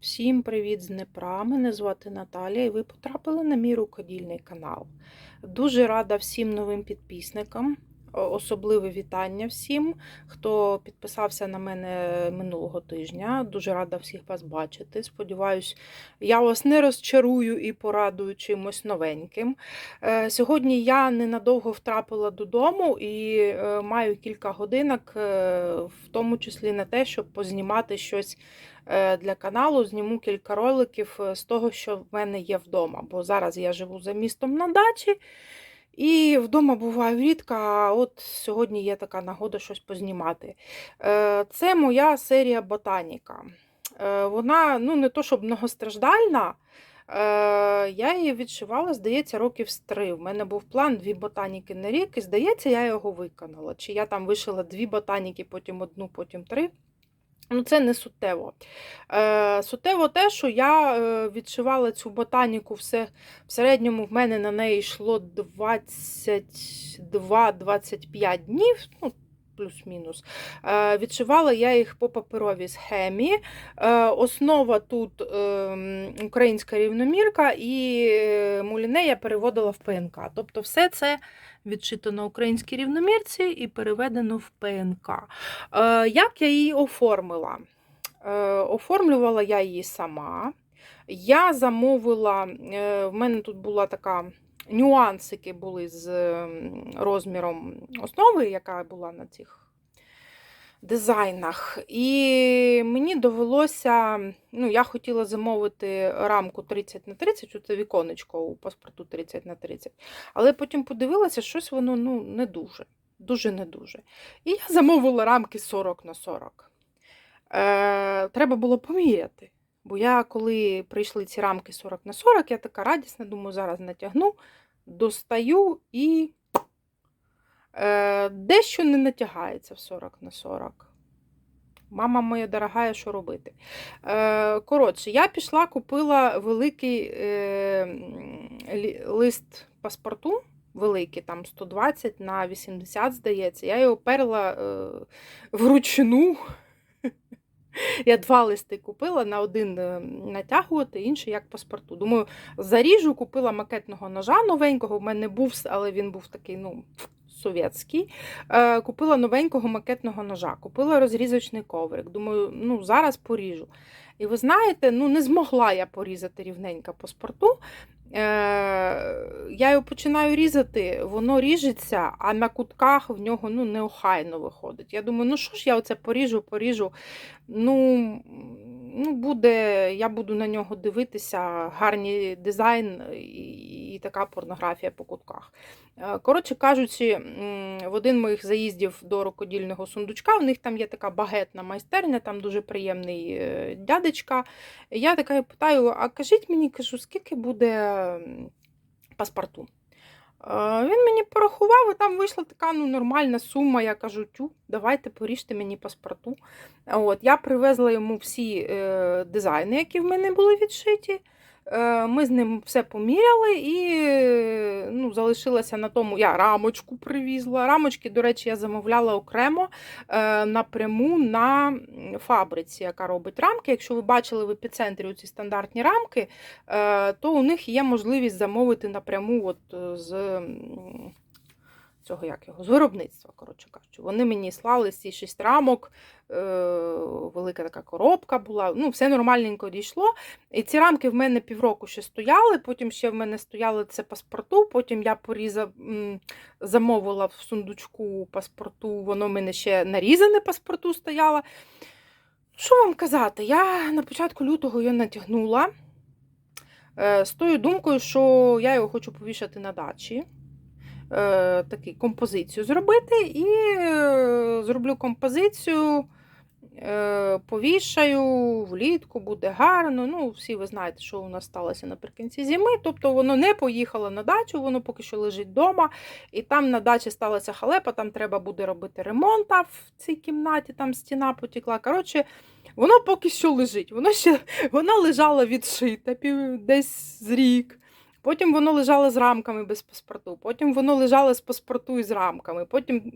Всім привіт з Днепра. Мене звати Наталія, і ви потрапили на мій рукодільний канал. Дуже рада всім новим підписникам. Особливе вітання всім, хто підписався на мене минулого тижня. Дуже рада всіх вас бачити. Сподіваюсь, я вас не розчарую і порадую чимось новеньким. Е, Сьогодні я ненадовго втрапила додому і е, маю кілька годинок, е, в тому числі на те, щоб познімати щось для каналу. Зніму кілька роликів з того, що в мене є вдома. Бо зараз я живу за містом на дачі. І вдома буваю рідко, а от сьогодні є така нагода щось познімати. Е, Це моя серія Ботаніка. Е, Вона ну, не то щоб многостраждальна. Е, Я її відшивала, здається, років з три. У мене був план дві ботаніки на рік, і здається, я його виконала. Чи я там вишила дві ботаніки, потім одну, потім три. Ну, це не суттєво. Е, суттєво те, що я е, відшивала цю ботаніку все в середньому в мене на неї йшло 22-25 днів, ну, плюс-мінус. Е, відшивала я їх по паперовій схемі. Е, основа тут е, українська рівномірка, і е, муліне я переводила в ПНК. Тобто все це відшито на українській рівномірці і переведено в ПНК. Як я її оформила? Оформлювала я її сама. Я замовила, в мене тут була така нюансики були з розміром основи, яка була на цих дизайнах. І мені довелося, ну, я хотіла замовити рамку 30 на 30, це віконечко у паспорту 30 на 30. Але потім подивилася, щось воно ну, не дуже. Дуже не дуже. І я замовила рамки 40 на 40. Е, треба було поміряти. Бо я, коли прийшли ці рамки 40 на 40, я така радісна, думаю, зараз натягну, достаю і е, дещо не натягається в 40 на 40. Мама моя дорогая, що робити? Е, коротше, я пішла, купила великий е, лист паспорту, великий, там 120 на 80, здається. Я його перла е, вручну. Я два листи купила, на один е, натягувати, інший як паспорту. Думаю, заріжу, купила макетного ножа новенького. В мене був, але він був такий, ну, совєтський. Е, купила новенького макетного ножа, купила розрізочний коврик. Думаю, ну, зараз поріжу. І ви знаєте, ну, не змогла я порізати рівненько паспорту. Е, я його починаю різати, воно ріжеться, а на кутках в нього ну, неохайно виходить. Я думаю, ну що ж я оце поріжу, поріжу. Ну, ну буде, я буду на нього дивитися, гарний дизайн і, і така порнографія по кутках. Е, Коротше кажучи, в один моїх заїздів до рукодільного сундучка, в них там є така багетна майстерня, там дуже приємний е, дядечка. Я така питаю: а кажіть мені, кажу, скільки буде паспорту? Е, Він мені порахував, і там вийшла така ну, нормальна сума. Я кажу, тю, давайте поріжте мені паспорту. От, я привезла йому всі е, дизайни, які в мене були відшиті. Е, Ми з ним все поміряли і залишилася на тому. Я рамочку привізла. Рамочки, до речі, я замовляла окремо е, напряму на фабриці, яка робить рамки. Якщо ви бачили в епіцентрі ці стандартні рамки, е, то у них є можливість замовити напряму от, з. Цього як його з виробництва, коротше кажучи. Вони мені слали ці шість рамок, е, велика така коробка була. Ну, все нормальненько дійшло. І ці рамки в мене півроку ще стояли. Потім ще в мене стояли це паспорту. Потім я порізав, замовила в сундучку паспорту, воно в мене ще нарізане паспорту стояло. Що вам казати? Я на початку лютого його натягнула е, з тою думкою, що я його хочу повішати на дачі. Е, таку композицію зробити, і е, зроблю композицію, е, повішаю, влітку буде гарно. Ну, всі ви знаєте, що у нас сталося наприкінці зими. Тобто воно не поїхало на дачу, воно поки що лежить вдома. І там на дачі сталася халепа, там треба буде робити ремонт а в цій кімнаті, там стіна потекла. Коротше, воно поки що лежить. Воно ще воно лежало відшите пів, десь з рік. Потім воно лежало з рамками без паспорту, потім воно лежало з паспорту і з рамками, потім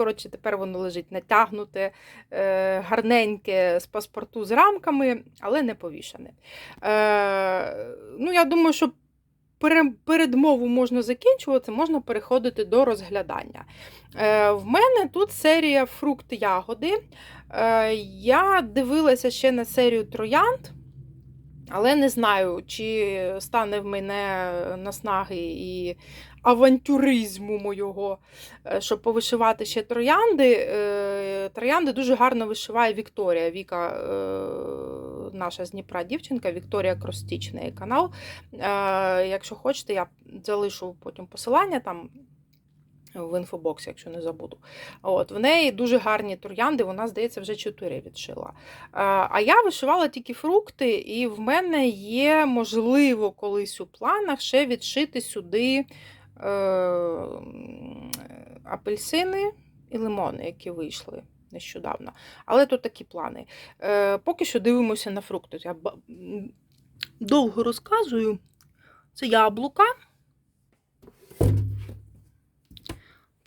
Коротше, тепер воно лежить натягнуте, е, гарненьке з паспорту з рамками, але не повішане. Е, ну, я думаю, що передмову можна закінчувати, можна переходити до розглядання. Е, в мене тут серія фрукт-ягоди. Я дивилася ще на серію троянд. Але не знаю, чи стане в мене наснаги і авантюризму мого, е, щоб повишивати ще троянди. Е, Троянди дуже гарно вишиває Вікторія. Віка, е, наша з Дніпра дівчинка, Вікторія Кростіч, в неї канал. Якщо хочете, я залишу потім посилання там. В інфобоксі, якщо не забуду. От, В неї дуже гарні троянди, вона, здається, вже 4 відшила. А я вишивала тільки фрукти, і в мене є, можливо, колись у планах ще відшити сюди е, апельсини і лимони, які вийшли нещодавно. Але то такі плани. Е, Поки що дивимося на фрукти. Я довго розказую. Це яблука.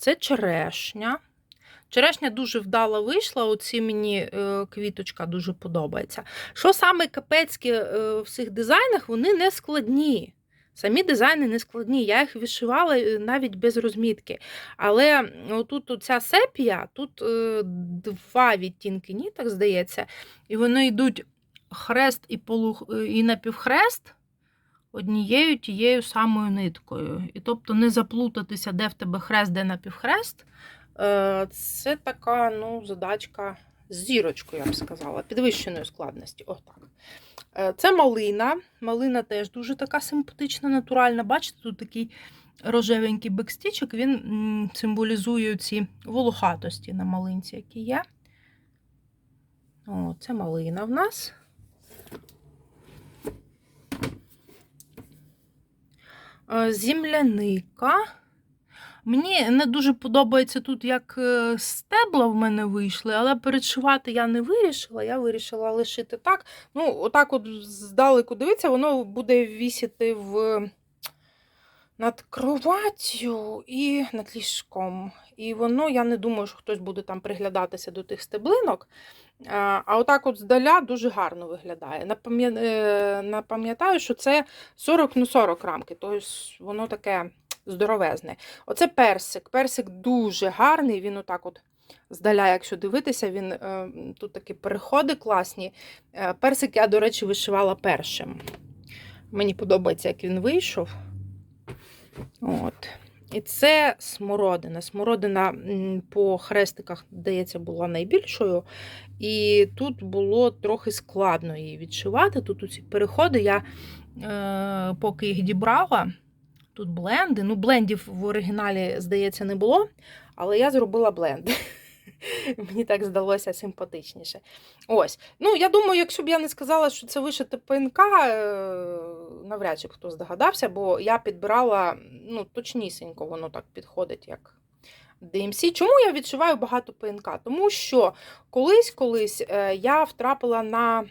Це черешня. Черешня дуже вдало вийшла, оці мені е, квіточка дуже подобається. Що саме капецьке в цих дизайнах, вони не складні. Самі дизайни не складні. Я їх вишивала е, навіть без розмітки. Але тут ця сепія, тут е, два відтінки ніток, здається, і вони йдуть хрест і, полу, і напівхрест однією тією самою ниткою. І тобто не заплутатися, де в тебе хрест, де напівхрест. Е, Це така ну, задачка з зірочкою, я б сказала, підвищеної складності. Отак. Е, Це малина. Малина теж дуже така симпатична, натуральна. Бачите, тут такий рожевенький бекстічок, він символізує ці волохатості на малинці, які є. О, це малина в нас. Земляника. Мені не дуже подобається тут, як е, стебла в мене вийшли, але передшивати я не вирішила. Я вирішила лишити так. Ну, отак, от здалеку дивиться, воно буде вісіти в... над кроваттю і над ліжком. І воно, я не думаю, що хтось буде там приглядатися до тих стеблинок. А отак от здаля дуже гарно виглядає. Е, Напам'ятаю, що це 40 на 40 рамки, тобто воно таке здоровезне. Оце персик. Персик дуже гарний, він отак от здаля, якщо дивитися, він е, тут такі переходи класні. Е, Персик я, до речі, вишивала першим. Мені подобається, як він вийшов. От. І це смородина. Смородина по хрестиках, здається, була найбільшою. І тут було трохи складно її відшивати. Тут ці переходи я е, поки їх дібрала. Тут бленди. Ну, блендів в оригіналі, здається, не було, але я зробила бленд. Мені так здалося симпатичніше. Ось. Ну, я думаю, якщо б я не сказала, що це вишите ПНК, е, навряд чи хто здогадався, бо я підбирала ну, точнісінько, воно так підходить, як DMC. Чому я відшиваю багато ПНК? Тому що колись-колись е, я втрапила на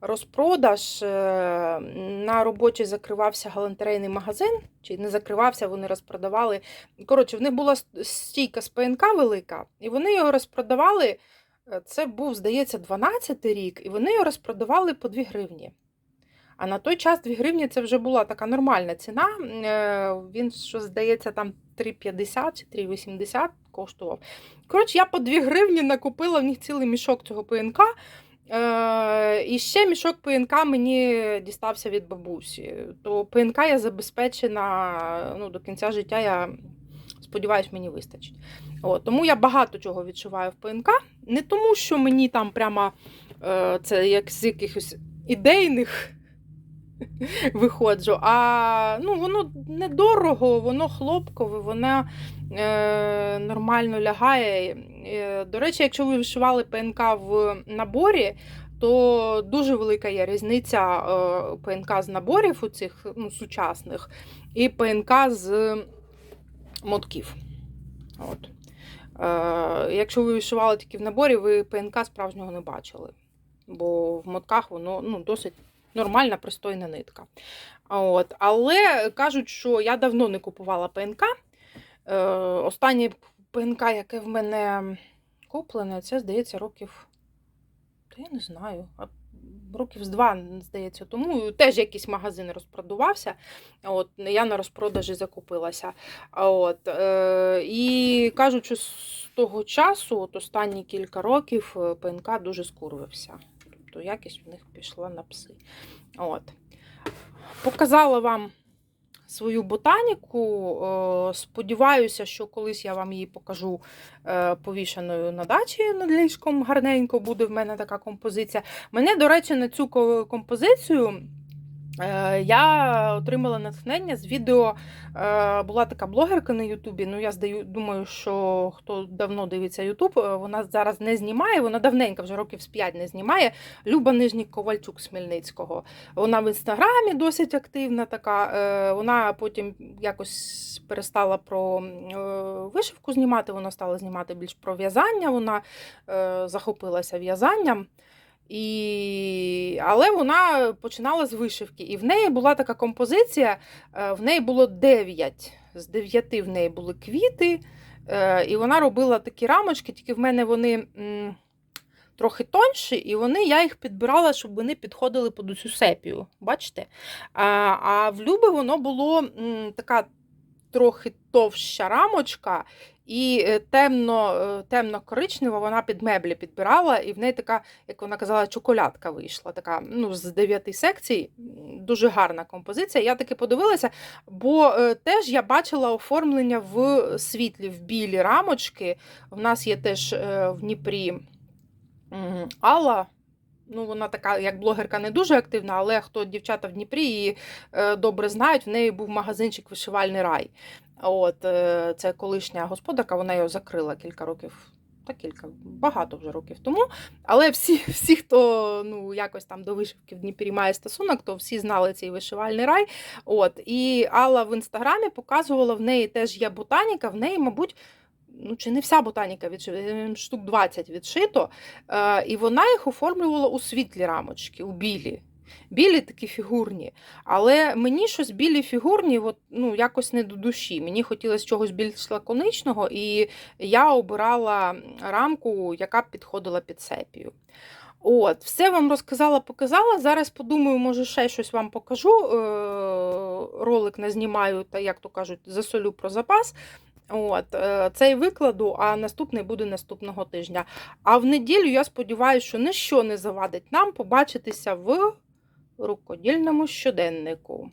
розпродаж. е, На роботі закривався галантерейний магазин, чи не закривався, вони розпродавали. Коротше, в них була стійка з ПНК велика, і вони його розпродавали. е, Це був, здається, 12 й рік, і вони його розпродавали по 2 гривні. А на той час 2 гривні це вже була така нормальна ціна. Е, Він, що здається, там 3,50 чи 3,80 коштував. Коротше, я по 2 гривні накупила в них цілий мішок цього ПНК. Е, І ще мішок ПНК мені дістався від бабусі. То ПНК я забезпечена ну, до кінця життя, я сподіваюся, мені вистачить. От, тому я багато чого відчуваю в ПНК. Не тому, що мені там прямо е, це як з якихось ідейних виходжу, а ну, воно недорого, воно хлопкове, воно е, нормально лягає. Е, До речі, якщо ви вишивали ПНК в наборі, то дуже велика є різниця е, ПНК з наборів у цих ну, сучасних і ПНК з мотків. От. Е, Якщо ви вишивали тільки в наборі, ви ПНК справжнього не бачили. Бо в мотках воно ну, досить нормальна, пристойна нитка. От. Але кажуть, що я давно не купувала ПНК. Останнє ПНК, яке в мене куплене, це, здається, років. Та я не знаю. Років з два, здається, тому теж якийсь магазин розпродавався. От, я на розпродажі закупилася. От, е, і кажуть, що з того часу, от останні кілька років, е, ПНК дуже скурвився. Тобто якість в них пішла на пси. От. Показала вам свою ботаніку. Е, Сподіваюся, що колись я вам її покажу е, повішеною на дачі над ліжком. Гарненько буде в мене така композиція. Мене, до речі, на цю ко- композицію. Е, Я отримала натхнення з відео. е, Була така блогерка на Ютубі. Ну, я здаю, думаю, що хто давно дивиться Ютуб, е, вона зараз не знімає, вона давненько, вже років з 5 не знімає. Люба Нижнік Ковальчук з Хмельницького. Вона в інстаграмі досить активна така. Вона потім якось перестала про вишивку знімати, вона стала знімати більш про в'язання. Вона захопилася в'язанням. І... Але вона починала з вишивки. І в неї була така композиція, е, в неї було 9. З 9 в неї були квіти. е, І вона робила такі рамочки, тільки в мене вони трохи тонші, і вони, я їх підбирала, щоб вони підходили під усю сепію. Бачите? А, а в Люби воно було така трохи товща рамочка, і е, темно, е, темно-коричнева вона під меблі підбирала, і в неї така, як вона казала, чоколядка вийшла. Така, ну, з дев'яти секцій. Дуже гарна композиція. Я таки подивилася, бо е, теж я бачила оформлення в світлі, в білі рамочки. В нас є теж в Дніпрі Алла. Ну, вона така, як блогерка, не дуже активна, але хто дівчата в Дніпрі її добре знають, в неї був магазинчик вишивальний рай. От, е, це колишня господарка, вона його закрила кілька років. Та кілька, багато вже років тому. Але всі, всі хто ну, якось там до вишивки в Дніпрі має стосунок, то всі знали цей вишивальний рай. От, і Алла в інстаграмі показувала, в неї теж є ботаніка, в неї, мабуть, ну, чи не вся ботаніка відшита, штук 20 відшито. Е, і вона їх оформлювала у світлі рамочки, у білі. Білі такі фігурні. Але мені щось білі фігурні, от, ну, якось не до душі. Мені хотілося чогось більш лаконичного, і я обирала рамку, яка б підходила під сепію. От, все вам розказала, показала. Зараз подумаю, може, ще щось вам покажу. Е, ролик не знімаю, та, як то кажуть, засолю про запас. От, е, цей викладу, а наступний буде наступного тижня. А в неділю я сподіваюся, що ніщо не завадить нам побачитися в рукодільному щоденнику.